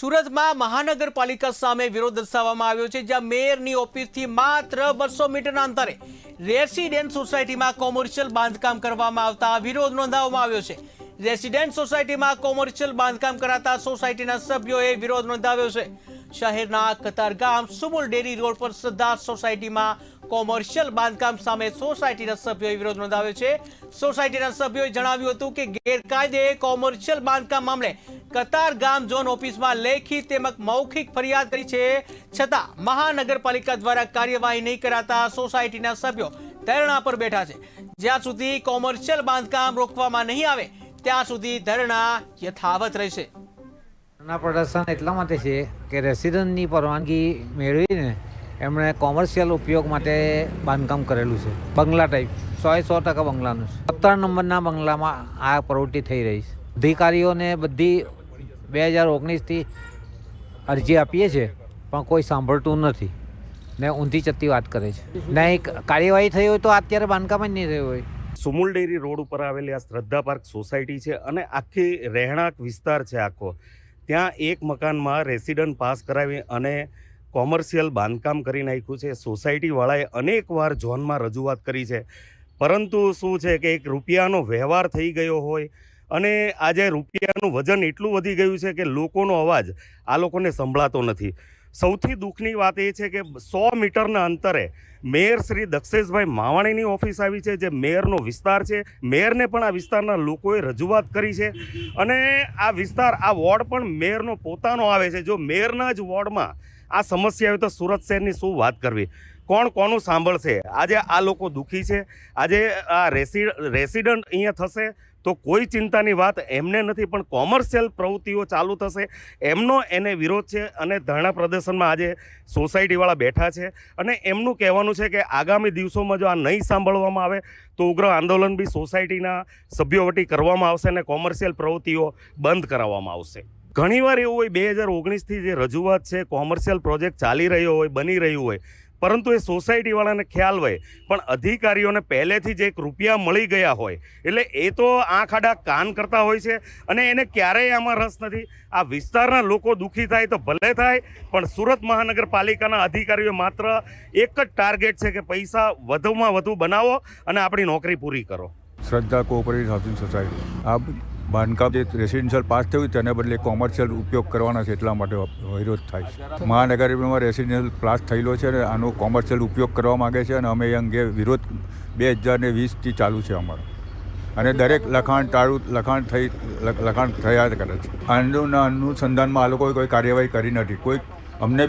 સુરતમાં મહાનગરપાલિકા સામે વિરોધ દર્શાવવામાં આવ્યો છે, જ્યાં મેયરની ઓફિસથી માત્ર બસો મીટરના અંતરે રેસિડેન્ટ સોસાયટીમાં કોમર્શિયલ બાંધકામ કરવામાં આવતા વિરોધ નોંધાવવામાં આવ્યો છે. રેસિડેન્ટ સોસાયટીમાં કોમર્શિયલ બાંધકામ કરાતા સોસાયટીના સભ્યોએ વિરોધ નોંધાવ્યો છે. શહેરના કતારગામ સુમુલ ડેરી રોડ પર સરદાર સોસાયટીમાં કોમર્શિયલ બાંધકામ સામે સોસાયટીના સભ્યોએ વિરોધ નોંધાવ્યો છે. સોસાયટીના સભ્યોએ જણાવ્યું હતું કે ગેરકાયદે કોમર્શિયલ બાંધકામ મામલે કતાર ગામ ઝોન ઓફિસમાં લેખિત તેમજ મૌખિક ફરિયાદ કરી છે. છતાં મહાનગરપાલિકા દ્વારા કાર્યવાહી નહીં કરાતા સોસાયટીના સભ્યો ધરણા પર બેઠા છે. જ્યાં સુધી કોમર્શિયલ બાંધકામ રોકવામાં નહીં આવે, ત્યાં સુધી ધરણા યથાવત રહેશે. પ્રદર્શન એટલા માટે છે કે રેસિડન્ટની પરવાનગી મેળવીને એમણે કોમર્શિયલ ઉપયોગ માટે બાંધકામ કરેલું છે. બંગલા ટાઈપ સોએ સો ટકા બંગલાનું છે. સત્તર નંબરના બંગલામાં આ પ્રવૃત્તિ થઈ રહી છે. અધિકારીઓને બધી બે હજાર ઓગણીસથી અરજી આપીએ છીએ, પણ કોઈ સાંભળતું નથી ને ઊંધી ચત્તી વાત કરે છે. નહીં કાર્યવાહી થઈ હોય તો અત્યારે બાંધકામ જ નહીં થયું હોય. સુમુલ ડેરી રોડ ઉપર આવેલી આ શ્રદ્ધા પાર્ક સોસાયટી છે અને આખી રહેણાંક વિસ્તાર છે આખો. ત્યાં એક મકાનમાં રેસિડન્ટ પાસ કરાવી અને કોમર્શિયલ બાંધકામ કરી નાખ્યું છે. સોસાયટીવાળાએ અનેકવાર ઝોનમાં રજૂઆત કરી છે. પરંતુ શું છે કે એક રૂપિયાનો વ્યવહાર થઈ ગયો હોય અને આજે રૂપિયાનું વજન એટલું વધી ગયું છે કે લોકોનો અવાજ આ લોકોને સંભળાતો નથી. સૌથી દુઃખની વાત એ છે કે સો મીટરના અંતરે મેયર શ્રી દક્ષેશભાઈ માવાણીની ઓફિસ આવી છે, જે મેયરનો વિસ્તાર છે. મેયરને પણ આ વિસ્તારના લોકોએ રજૂઆત કરી છે અને આ વિસ્તાર, આ વોર્ડ પણ મેયરનો પોતાનો આવે છે. જો મેયરના જ વોર્ડમાં આ સમસ્યા હોય તો સુરત શહેરની શું વાત કરવી? કોણ કોનું સાંભળશે? આજે આ લોકો દુઃખી છે. આજે આ રેસી, રેસિડન્ટ અહીંયા થશે તો કોઈ ચિંતાની વાત એમને નથી, પણ કોમર્શિયલ પ્રવૃત્તિઓ ચાલુ થશે. એમનો એને વિરોધ છે અને ધરણા પ્રદર્શનમાં આજે સોસાયટીવાળા બેઠા છે. અને એમનું કહેવાનું છે કે આગામી દિવસોમાં જો આ નહીં સાંભળવામાં આવે, તો ઉગ્ર આંદોલન બી સોસાયટીના સભ્યો વટી કરવામાં આવશે અને કોમર્શિયલ પ્રવૃત્તિઓ બંધ કરાવવામાં આવશે. ઘણીવાર એવું હોય, બે હજાર ઓગણીસથી જે રજૂઆત છે, કોમર્શિયલ પ્રોજેક્ટ ચાલી રહ્યો હોય, બની રહ્યું હોય, પરંતુ એ સોસાયટીવાળાને ખ્યાલ હોય, પણ અધિકારીઓને પહેલેથી જ એક રૂપિયા મળી ગયા હોય, એટલે એ તો આંખ આડા કાન કરતા હોય છે અને એને ક્યારેય આમાં રસ નથી. આ વિસ્તારના લોકો દુઃખી થાય તો ભલે થાય, પણ સુરત મહાનગરપાલિકાના અધિકારીઓ માત્ર એક જ ટાર્ગેટ છે કે પૈસા વધુમાં વધુ બનાવો અને આપણી નોકરી પૂરી કરો. શ્રદ્ધા કોઓપરેટિવ હાઉસિંગ સોસાયટી. આ બાંધકામ જે રેસિડેન્શિયલ પાસ થયું તેના બદલે કોમર્શિયલ ઉપયોગ કરવાના છે, એટલા માટે વિરોધ થાય છે. મહાનગરમાં રેસિડેન્શિયલ પાસ થયેલો છે અને આનો કોમર્શિયલ ઉપયોગ કરવા માગે છે અને અમે એ અંગે વિરોધ બે હજાર ને વીસથી ચાલુ છે અમારો. અને દરેક લખાણ ટાળું, લખાણ થઈ લખાણ થયા કરે છે. આનું અનુસંધાનમાં આ લોકોએ કોઈ કાર્યવાહી કરી નથી. કોઈ અમને બી